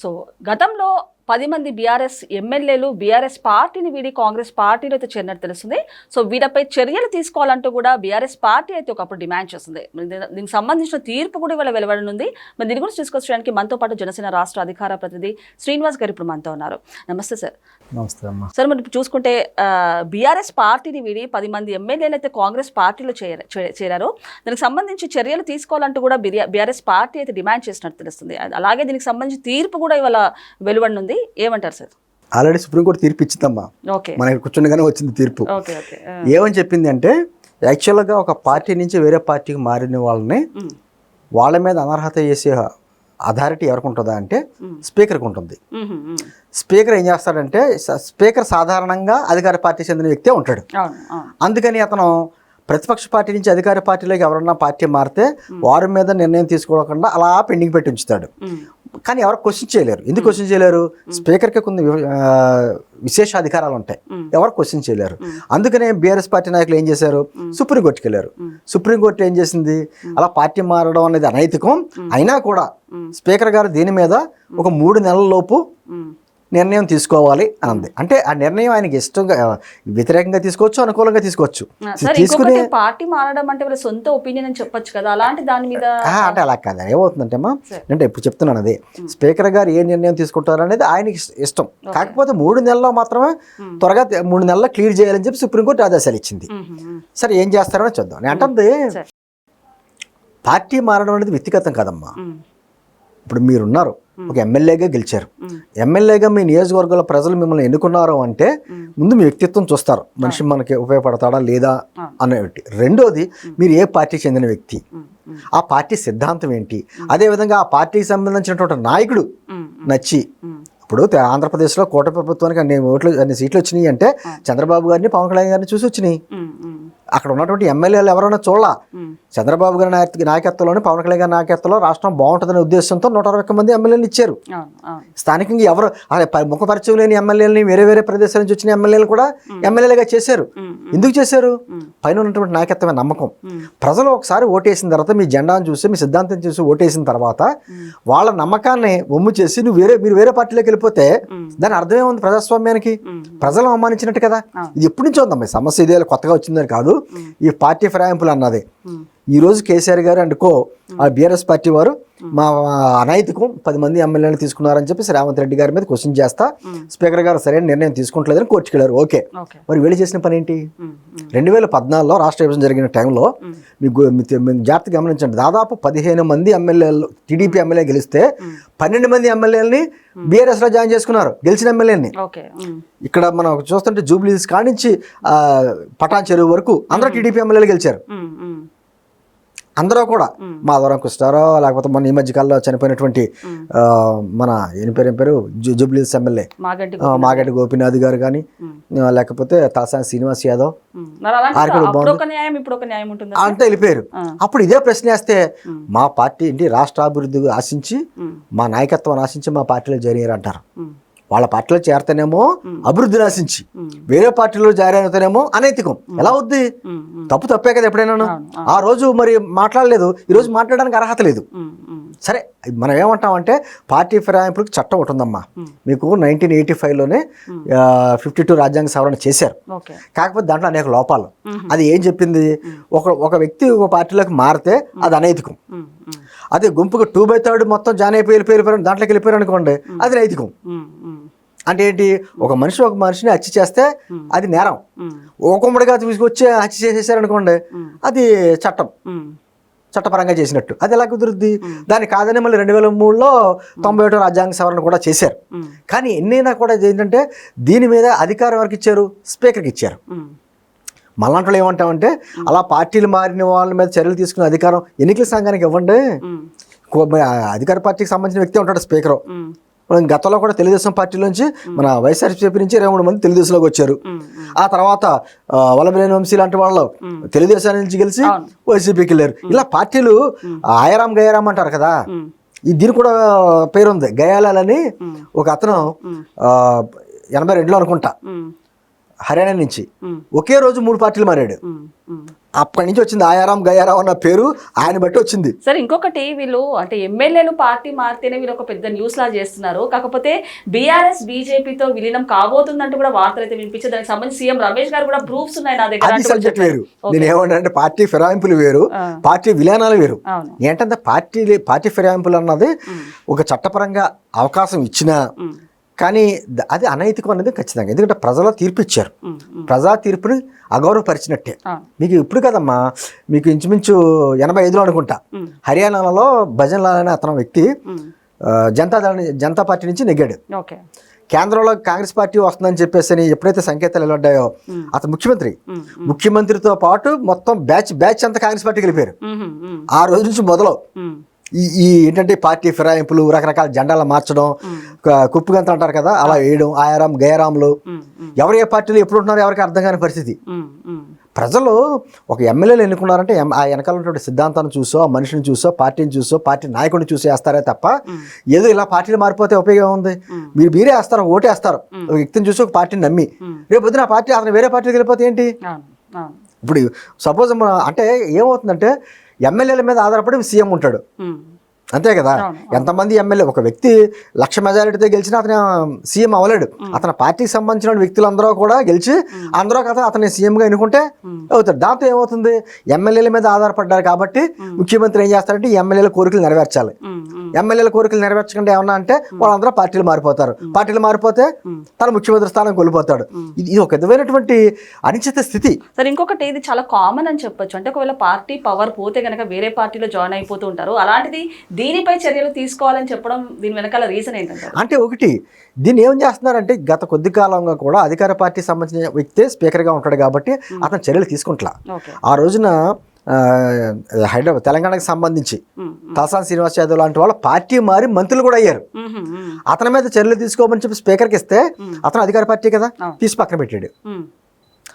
So గతంలో పది మంది బీఆర్ఎస్ ఎమ్మెల్యేలు బీఆర్ఎస్ పార్టీని వీడి కాంగ్రెస్ పార్టీలో అయితే చేరినట్టు తెలుస్తుంది. సో వీరిపై చర్యలు తీసుకోవాలంటూ కూడా బీఆర్ఎస్ పార్టీ అయితే ఒకప్పుడు డిమాండ్ చేస్తుంది. దీనికి సంబంధించిన తీర్పు కూడా ఇవాళ వెలువడనుంది. మరి దీని గురించి తీసుకొచ్చడానికి మనతో పాటు జనసేన రాష్ట్ర అధికార ప్రతినిధి శ్రీనివాస్ గారు ఇప్పుడు మనతో ఉన్నారు. నమస్తే సార్. నమస్తే అమ్మా. సార్ మరి ఇప్పుడు చూసుకుంటే బీఆర్ఎస్ పార్టీని వీడి పది మంది ఎమ్మెల్యేలు అయితే కాంగ్రెస్ పార్టీలో చేరారు. దానికి సంబంధించి చర్యలు తీసుకోవాలంటూ కూడా బీఆర్ఎస్ పార్టీ అయితే డిమాండ్ చేసినట్టు తెలుస్తుంది. అలాగే దీనికి సంబంధించి తీర్పు కూడా ఇవాళ వెలువడనుంది. ఏమంటారు సార్? ఆల్రెడీ సుప్రీంకోర్టు తీర్పు ఇచ్చిందమ్మా మనకి కూర్చుండగానే వచ్చింది తీర్పు. ఏమని చెప్పింది అంటే యాక్చువల్గా ఒక పార్టీ నుంచి వేరే పార్టీకి మారిన వాళ్ళని వాళ్ళ మీద అనర్హత చేసే అథారిటీ ఎవరికి ఉంటుందా అంటే స్పీకర్కి ఉంటుంది. స్పీకర్ ఏం చేస్తాడంటే స్పీకర్ సాధారణంగా అధికార పార్టీ చెందిన వ్యక్తే ఉంటాడు. అందుకని అతను ప్రతిపక్ష పార్టీ నుంచి అధికార పార్టీలోకి ఎవరన్నా పార్టీ మారితే వారి మీద నిర్ణయం తీసుకోకుండా అలా పెండింగ్ పెట్టి ఉంచుతాడు. కానీ ఎవరు క్వశ్చన్ చేయలేరు. ఎందుకు క్వశ్చన్ చేయలేరు? స్పీకర్కి కొన్ని విశేష అధికారాలు ఉంటాయి. ఎవరు క్వశ్చన్ చేయలేరు. అందుకనే బీఆర్ఎస్ పార్టీ నాయకులు ఏం చేశారు? సుప్రీంకోర్టుకి వెళ్ళారు. సుప్రీంకోర్టు ఏం చేసింది? అలా పార్టీ మారడం అనేది అనైతికం. అయినా కూడా స్పీకర్ గారు దీని మీద ఒక మూడు నెలల లోపు నిర్ణయం తీసుకోవాలి అని అంది. అంటే ఆ నిర్ణయం ఆయనకి ఇష్టంగా వ్యతిరేకంగా తీసుకోవచ్చు అనుకూలంగా తీసుకోవచ్చు. తీసుకునే పార్టీ మారడం అంటే వాళ్ళ సొంత ఒపీనియన్ అని చెప్పొచ్చు కదా అలాంటి దాని మీద అంటే అలా కాదు. ఏమవుతుందంటే అమ్మా. అంటే ఇప్పుడు చెప్తున్నాను అది. స్పీకర్ గారు ఏ నిర్ణయం తీసుకుంటారు అనేది ఆయనకి ఇష్టం. కాకపోతే మూడు నెలల్లో మాత్రమే త్వరగా మూడు నెలల్లో క్లియర్ చేయాలని చెప్పి సుప్రీంకోర్టు ఆదేశాలు ఇచ్చింది. సరే ఏం చేస్తారో చూద్దాం. నేను అంటుంది. పార్టీ మారడం అనేది వ్యక్తిగతం కాదమ్మా. ఇప్పుడు మీరున్నారు. ఒక ఎమ్మెల్యేగా గెలిచారు. ఎమ్మెల్యేగా మీ నియోజకవర్గంలో ప్రజలు మిమ్మల్ని ఎన్నుకున్నారు అంటే ముందు మీ వ్యక్తిత్వం చూస్తారు. మనిషి మనకి ఉపయోగపడతాడా లేదా అనేటి. రెండోది మీరు ఏ పార్టీకి చెందిన వ్యక్తి? ఆ పార్టీ సిద్ధాంతం ఏంటి? అదేవిధంగా ఆ పార్టీకి సంబంధించినటువంటి నాయకుడు నచ్చి. ఇప్పుడు ఆంధ్రప్రదేశ్లో కోట ప్రభుత్వానికి అన్ని ఓట్లు అన్ని సీట్లు వచ్చినాయి అంటే చంద్రబాబు గారిని పవన్ కళ్యాణ్ గారిని చూసి వచ్చినాయి. అక్కడ ఉన్నటువంటి ఎమ్మెల్యేలు ఎవరైనా చూడాల? చంద్రబాబు గారి నాయక- నాయకత్వంలోని పవన్ కళ్యాణ్ గారి నాయకత్వంలో రాష్ట్రం బాగుంటుందనే ఉద్దేశంతో నూట అరవై ఒక్క మంది ఎమ్మెల్యేలు ఇచ్చారు. స్థానికంగా ఎవరు ముఖ పరిచయం లేని ఎమ్మెల్యేలని వేరే వేరే ప్రదేశాల నుంచి వచ్చిన ఎమ్మెల్యేలు కూడా ఎమ్మెల్యేలుగా చేశారు. ఎందుకు చేశారు? పైన ఉన్నటువంటి నాయకత్వమే నమ్మకం. ప్రజలు ఒకసారి ఓటేసిన తర్వాత మీ జెండాను చూసి మీ సిద్ధాంతం చూసి ఓటేసిన తర్వాత వాళ్ళ నమ్మకాన్ని ఒమ్ము చేసి నువ్వు వేరే మీరు వేరే పార్టీలోకి వెళ్ళిపోతే దాని అర్థమే ఉంది ప్రజాస్వామ్యానికి. ప్రజలు అవమానించినట్టు కదా. ఇది ఎప్పటి నుంచో ఉందమ్మా సమస్య ఇదే కొత్తగా వచ్చిందని కాదు. ఈ పార్టీ ఫిరాయింపులు అన్నది. ఉమ్, ఈ రోజు కేసీఆర్ గారు అండ్ కో ఆ బీఆర్ఎస్ పార్టీ వారు మా అనైతికం పది మంది ఎమ్మెల్యేలు తీసుకున్నారని చెప్పి రేవంత్ రెడ్డి గారి మీద క్వశ్చన్ చేస్తా. స్పీకర్ గారు సరైన నిర్ణయం తీసుకుంటలేదని కోర్టుకి వెళ్ళారు. ఓకే. మరి వీళ్ళు చేసిన పని ఏంటి? రెండు వేల పద్నాలుగులో రాష్ట్ర విభజన జరిగిన టైంలో మీకు జాగ్రత్తగా గమనించండి. దాదాపు పదిహేను మంది ఎమ్మెల్యేలు టీడీపీ ఎమ్మెల్యే గెలిస్తే పన్నెండు మంది ఎమ్మెల్యేలని బీఆర్ఎస్లో జాయిన్ చేసుకున్నారు గెలిచిన ఎమ్మెల్యేని ఇక్కడ మనం చూస్తుంటే జూబ్లీస్ కానించి పటాన్ చెరువు వరకు అందరూ టీడీపీ ఎమ్మెల్యేలు గెలిచారు. అందరూ కూడా మాధవరం కృష్ణారావు లేకపోతే మన ఈ మధ్య కాలంలో చనిపోయినటువంటి మన ఏం పేరు ఏం పేరు? జూబ్లీస్ ఎమ్మెల్యే. మాగంటి గోపీనాథ్ గారు కానీ లేకపోతే తలసాని శ్రీనివాస్ యాదవ్. అంతా వెళ్ళిపోయారు. అప్పుడు ఇదే ప్రశ్న వేస్తే మా పార్టీ ఏంటి? రాష్ట్ర అభివృద్ధి ఆశించి మా నాయకత్వం ఆశించి మా పార్టీలో చేరారు అంటారు వాళ్ళ పార్టీలో చేరతనేమో అభివృద్ధిని ఆశించి ఉమ్. వేరే పార్టీలో చేరైతేనేమో అనైతికం. ఎలా అవుద్ది? ఉమ్, తప్పు తప్పే కదా ఎప్పుడైనా? ఆ రోజు మరి మాట్లాడలేదు. ఈ రోజు మాట్లాడడానికి అర్హత లేదు. సరే మనం ఏమంటామంటే పార్టీ ఫిరాయింపులకు చట్టం ఒకటి ఉందమ్మా. మీకు నైన్టీన్ ఎయిటీ ఫైవ్లోనే ఫిఫ్టీ టూ రాజ్యాంగ సవరణ చేశారు. కాకపోతే దాంట్లో అనేక లోపాలు. అది ఏం చెప్పింది? ఒక ఒక వ్యక్తి ఒక పార్టీలోకి మారితే అది అనైతికం. అదే గుంపుగా టూ బై థర్డ్ మొత్తం జాయిన్ అయిపోయి వెళ్ళిపోయి వెళ్ళిపోయారు దాంట్లోకి వెళ్ళిపోయారు అనుకోండి అది నైతికం. అంటే ఏంటి? ఒక మనిషి ఒక మనిషిని హత్య చేస్తే అది నేరం. ఒక ఉమ్మడిగా తీసుకొచ్చి హత్య చేసేసారు అనుకోండి అది చట్టం. చట్టపరంగా చేసినట్టు. అది ఎలా కుదురుద్ది? దాన్ని కాదని మళ్ళీ రెండు వేల మూడులో తొంభై ఒకటో రాజ్యాంగ సవరణ కూడా చేశారు. కానీ ఎన్నైనా కూడా ఏంటంటే దీని మీద అధికారం ఎవరికి ఇచ్చారు స్పీకర్కి ఇచ్చారు. మళ్ళంట్లో ఏమంటామంటే అలా పార్టీలు మారిన వాళ్ళ మీద చర్యలు తీసుకునే అధికారం ఎన్నికల సంఘానికి ఇవ్వండి. అధికార పార్టీకి సంబంధించిన వ్యక్తి ఉంటాడు స్పీకరు. మనం గతంలో కూడా తెలుగుదేశం పార్టీలోంచి మన వైఎస్ఆర్సీపీ నుంచి ఇరవై మూడు మంది తెలుగుదేశంలోకి వచ్చారు. ఆ తర్వాత వల్లభనేని వంశీ లాంటి వాళ్ళు తెలుగుదేశం నుంచి గెలిచి. వైసీపీకి వెళ్ళారు. ఇలా పార్టీలు ఆయరాం గయారాం అంటారు కదా? దీని కూడా పేరుంది. గయాలని ఒక అతను ఎనభై రెండులో అనుకుంటా. హర్యానా నుంచి ఒకే రోజు మూడు పార్టీలు మారాడు. అప్పటి నుంచి వచ్చింది ఆయారాం గయారాం అన్న పేరు ఆయన బట్టి వచ్చింది. సరే ఇంకొకటి వీళ్ళు అంటే ఎమ్మెల్యేలు పార్టీ మారితేనే వీళ్ళు ఒక పెద్ద న్యూస్ లా చేస్తున్నారు. కాకపోతే బీఆర్ఎస్ బీజేపీతో విలీనం కాబోతుందంటూ కూడా వార్తలు అయితే వినిపించారు దానికి సంబంధించి సీఎం రమేష్ గారు కూడా ప్రూఫ్స్ ఉన్నాయి నా దగ్గర సబ్జెక్ట్ వేరు. నేను ఏమంటే పార్టీ ఫిరాయింపులు వేరు పార్టీ విలీనాలు వేరు. ఏంటంటే పార్టీ పార్టీ ఫిరాయింపులు అన్నది ఒక చట్టపరంగా అవకాశం ఇచ్చినా కానీ అది అనైతికం అనేది ఖచ్చితంగా. ఎందుకంటే ప్రజలు తీర్పు ఇచ్చారు ప్రజా తీర్పుని అగౌరవపరిచినట్టే. మీకు ఇప్పుడు కదమ్మా మీకు ఇంచుమించు ఎనభై ఐదులో అనుకుంటా హర్యానాలో భజన్ లాల్ అనే అతను వ్యక్తి ఆ, జనతా దళ జనతా పార్టీ నుంచి నెగ్గాడు. కేంద్రంలో కాంగ్రెస్ పార్టీ వస్తుందని చెప్పేసి అని ఎప్పుడైతే సంకేతాలు వెలువడ్డాయో అతను ముఖ్యమంత్రి. ముఖ్యమంత్రితో పాటు మొత్తం బ్యాచ్ బ్యాచ్ అంతా కాంగ్రెస్ పార్టీకి వెళ్ళిపోయారు. ఆ రోజు నుంచి మొదలు ఈ ఈ ఏంటంటే పార్టీ ఫిరాయింపులు రకరకాల జెండాలు మార్చడం కుప్పుగంత అంటారు కదా అలా వేయడం ఆయారాం గయరాంలు ఎవరు ఏ పార్టీలో ఎప్పుడు ఉంటున్నారో ఎవరికి అర్థం కాని పరిస్థితి. ప్రజలు ఒక ఎమ్మెల్యేలు ఎన్నుకున్నారంటే ఆ వెనకాల ఉన్నటువంటి సిద్ధాంతాన్ని చూసో ఆ మనిషిని చూసో పార్టీని చూసో పార్టీ నాయకుడిని చూసి వేస్తారే తప్ప ఏదో ఇలా పార్టీలు మారిపోతే ఉపయోగం ఉంది. మీరు మీరే వేస్తారు ఓటేస్తారు ఒక వ్యక్తిని చూసి ఒక పార్టీని నమ్మి. రేపు పొద్దున ఆ పార్టీ అతను వేరే పార్టీకి వెళ్ళిపోతే ఏంటి? ఇప్పుడు సపోజ్ అంటే ఏమవుతుందంటే ఎమ్మెల్యేల మీద ఆధారపడి సీఎం ఉంటాడు. అంతే కదా? ఎంతమంది ఎమ్మెల్యే? ఒక వ్యక్తి లక్ష మెజారిటీతో గెలిచినా అతను సీఎం అవ్వలేడు. అతని పార్టీకి సంబంధించిన వ్యక్తులందరూ కూడా గెలిచి అందరూ కదా అతన్ని సీఎంగా ఎన్నుకుంటే. అవుతాడు. దాంతో ఏమవుతుంది? ఎమ్మెల్యేల మీద ఆధారపడ్డారు కాబట్టి ముఖ్యమంత్రి ఏం చేస్తారంటే ఈ ఎమ్మెల్యేల కోరికలు నెరవేర్చాలి. ఎమ్మెల్యేల కోరికలు నెరవేర్చకుండా ఏమన్నా అంటే వాళ్ళందరూ పార్టీలు మారిపోతారు. పార్టీలు మారిపోతే తన ముఖ్యమంత్రి స్థానం కోల్పోతాడు. ఇది ఇది ఒక విధమైనటువంటి అనిశ్చిత స్థితి. సరే ఇంకొకటి ఇది చాలా కామన్ అని చెప్పొచ్చు. అంటే ఒకవేళ పార్టీ పవర్ పోతే కనుక వేరే పార్టీలో జాయిన్ అయిపోతూ ఉంటారు. అలాంటిది దీనిపై చర్యలు తీసుకోవాలని చెప్పడం దీని వెనకాల రీజన్ ఏంటంటే అంటే ఒకటి దీన్ని ఏం చేస్తున్నారంటే గత కొద్ది కాలంగా కూడా అధికార పార్టీ సంబంధించిన వ్యక్తే స్పీకర్గా ఉంటాడు కాబట్టి అతను చర్యలు తీసుకుంటా ఆ రోజున హైదరాబాద్ తెలంగాణకు సంబంధించి తలసాని శ్రీనివాస్ యాదవ్ లాంటి వాళ్ళ పార్టీ మారి మంత్రులు కూడా అయ్యారు. అతని మీద చర్యలు తీసుకోమని చెప్పి స్పీకర్కి ఇస్తే అతను అధికార పార్టీ కదా. తీసి పక్కన పెట్టాడు.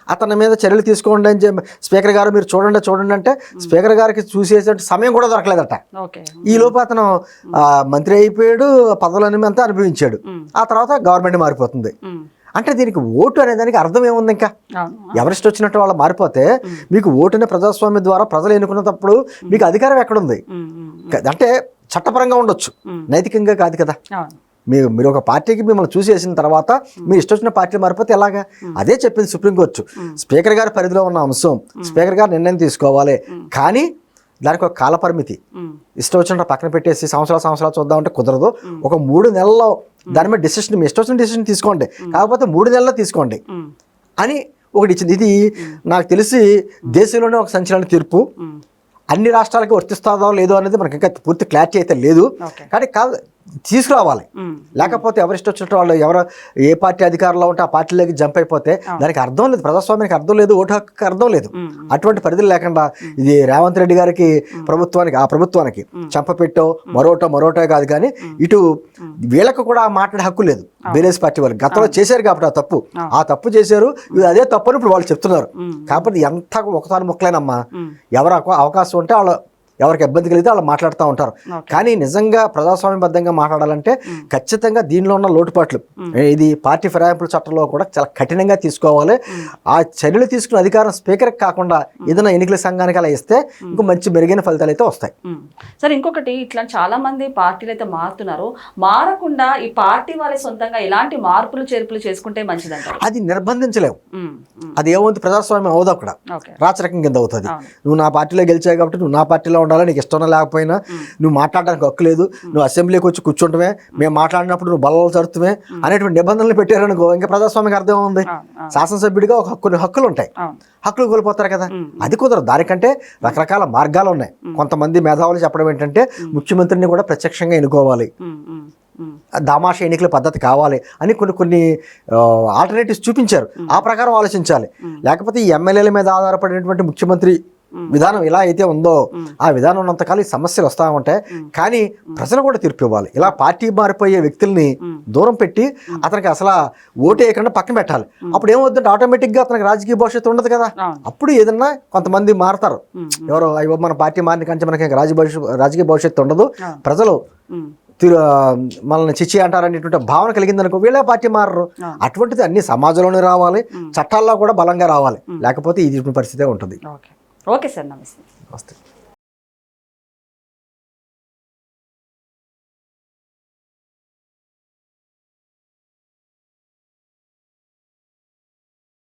అతని మీద చర్యలు తీసుకోండి అని చెప్పి స్పీకర్ గారు మీరు చూడండి చూడండి అంటే స్పీకర్ గారికి చూసేసే సమయం కూడా దొరకలేదట. ఓకే. ఈ లోపు అతను మంత్రి అయిపోయాడు పదవులన్నీ అంతా అనుభవించాడు. ఆ తర్వాత గవర్నమెంట్ మారిపోతుంది. అంటే దీనికి ఓటు అనే దానికి అర్థం ఏముంది ఇంకా? ఎవరిస్ట్ వచ్చినట్టు వాళ్ళు మారిపోతే మీకు ఓటు అనే ప్రజాస్వామ్యం ద్వారా ప్రజలు ఎన్నుకున్నప్పుడు మీకు అధికారం ఎక్కడుంది? అంటే చట్టపరంగా ఉండొచ్చు. నైతికంగా కాదు కదా? మీరు మీరు ఒక పార్టీకి మిమ్మల్ని చూసేసిన తర్వాత మీరు ఇష్టం వచ్చిన పార్టీ మారిపోతే ఎలాగా? అదే చెప్పింది సుప్రీంకోర్టు. స్పీకర్ గారి పరిధిలో ఉన్న అంశం స్పీకర్ గారు నిర్ణయం తీసుకోవాలి. కానీ దానికి ఒక కాలపరిమితి. ఇష్టం వచ్చినట్టు పక్కన పెట్టేసి సంవత్సరాలు సంవత్సరాలు చూద్దామంటే కుదరదు. ఒక మూడు నెలల్లో దాని మీద డిసిషన్ మీ ఇష్టం వచ్చిన డిసిషన్ తీసుకోండి. కాకపోతే మూడు నెలల్లో తీసుకోండి. అని ఒకటి ఇచ్చింది. ఇది నాకు తెలిసి దేశంలోనే ఒక సంచలన తీర్పు. అన్ని రాష్ట్రాలకి వర్తిస్తుందో లేదో అనేది మనకి ఇంకా పూర్తి క్లారిటీ అయితే లేదు. కానీ కాదు తీసుకురావాలి. లేకపోతే ఎవరు ఇష్టం వచ్చినట్టు వాళ్ళు ఎవరు ఏ పార్టీ అధికారంలో ఉంటే ఆ పార్టీలోకి జంప్ అయిపోతే దానికి అర్థం లేదు ప్రజాస్వామ్యానికి అర్థం లేదు ఓటు హక్కుకి అర్థం లేదు. అటువంటి పరిధులు లేకుండా ఇది రేవంత్ రెడ్డి గారికి ప్రభుత్వానికి ఆ ప్రభుత్వానికి చంపపెట్టో మరోటో మరోటో కాదు కానీ ఇటు వీళ్ళకు కూడా మాట్లాడే హక్కు లేదు. బీఆర్ఎస్ పార్టీ వాళ్ళు గతంలో చేశారు కాబట్టి ఆ తప్పు. ఆ తప్పు చేశారు ఇది అదే తప్పు అని ఇప్పుడు వాళ్ళు చెప్తున్నారు. కాబట్టి ఎంత ఒకసారి ముక్కలేనమ్మా. ఎవరు అవ- అవకాశం ఉంటే వాళ్ళు ఎవరికి ఇబ్బంది కలిగితే వాళ్ళు మాట్లాడుతూ ఉంటారు. కానీ నిజంగా ప్రజాస్వామ్యబద్ధంగా మాట్లాడాలంటే ఖచ్చితంగా దీనిలో ఉన్న లోటుపాట్లు. ఇది పార్టీ ఫిరాయింపుల చట్టంలో కూడా చాలా కఠినంగా తీసుకోవాలి. ఆ చర్యలు తీసుకున్న అధికారం స్పీకర్కి కాకుండా ఏదైనా ఎన్నికల సంఘానికి అలా ఇస్తే ఇంకో మంచి మెరుగైన ఫలితాలు అయితే వస్తాయి. సరే ఇంకొకటి ఇట్లా చాలా మంది పార్టీలు అయితే మారుతున్నారు. మారకుండా ఈ పార్టీ వాళ్ళే సొంతంగా ఎలాంటి మార్పులు చేర్పులు చేసుకుంటే మంచిదంటారు? అది నిర్బంధించలేవు. అది ఏమవుతుంది? ప్రజాస్వామ్యం అవదు అక్కడ. రాచరకం కింద అవుతుంది. నువ్వు నా పార్టీలో గెలిచావు కాబట్టి నువ్వు నా పార్టీలో ఉండాలి? నీకు ఇష్టం లేకపోయినా నువ్వు మాట్లాడడానికి హక్కు లేదు. నువ్వు అసెంబ్లీకి వచ్చి కూర్చుంటమే. మేము మాట్లాడినప్పుడు నువ్వు బలలో జరుతుమే అనేటువంటి నిబంధనలు పెట్టారనుకో ఇంకా ప్రజాస్వామ్యం అర్థం ఉంది శాసనసభ్యుడిగా ఒక కొన్ని హక్కులు ఉంటాయి. హక్కులు కోల్పోతారు కదా. అది కుదరదు. దానికంటే రకరకాల మార్గాలు ఉన్నాయి. కొంతమంది మేధావులు చెప్పడం ఏంటంటే ముఖ్యమంత్రిని కూడా ప్రత్యక్షంగా ఎన్నుకోవాలి. దామాష ఎన్నికల పద్ధతి కావాలి అని కొన్ని కొన్ని ఆల్టర్నేటివ్స్ చూపించారు. ఆ ప్రకారం ఆలోచించాలి. లేకపోతే ఈ ఎమ్మెల్యేల మీద ఆధారపడినటువంటి ముఖ్యమంత్రి విధానం ఎలా అయితే ఉందో ఆ విధానం ఉన్నంతకాలం ఈ సమస్యలు వస్తూ ఉంటాయి కానీ ప్రజలు కూడా తీర్పు ఇవ్వాలి ఇలా పార్టీ మారిపోయే వ్యక్తుల్ని దూరం పెట్టి అతనికి అసలు ఓటు వేయకుండా పక్కన పెట్టాలి. అప్పుడు ఏమవుతుందంటే ఆటోమేటిక్గా అతనికి రాజకీయ భవిష్యత్తు ఉండదు కదా. అప్పుడు ఏదన్నా కొంతమంది మారతారు. ఎవరో అయ్యో మన పార్టీ మారిన కంటే మనకి రాజకీయ భవిష్యత్తు రాజకీయ భవిష్యత్తు ఉండదు. ప్రజలు మనల్ని చిచ్చి అంటారనేటువంటి భావన కలిగిందనుకో వీళ్ళే పార్టీ మారరు. అటువంటిది అన్ని సమాజంలోనే రావాలి. చట్టాల్లో కూడా బలంగా రావాలి. లేకపోతే ఇది పరిస్థితే ఉంటుంది. ఓకే సార్ నమస్తే. నమస్తే.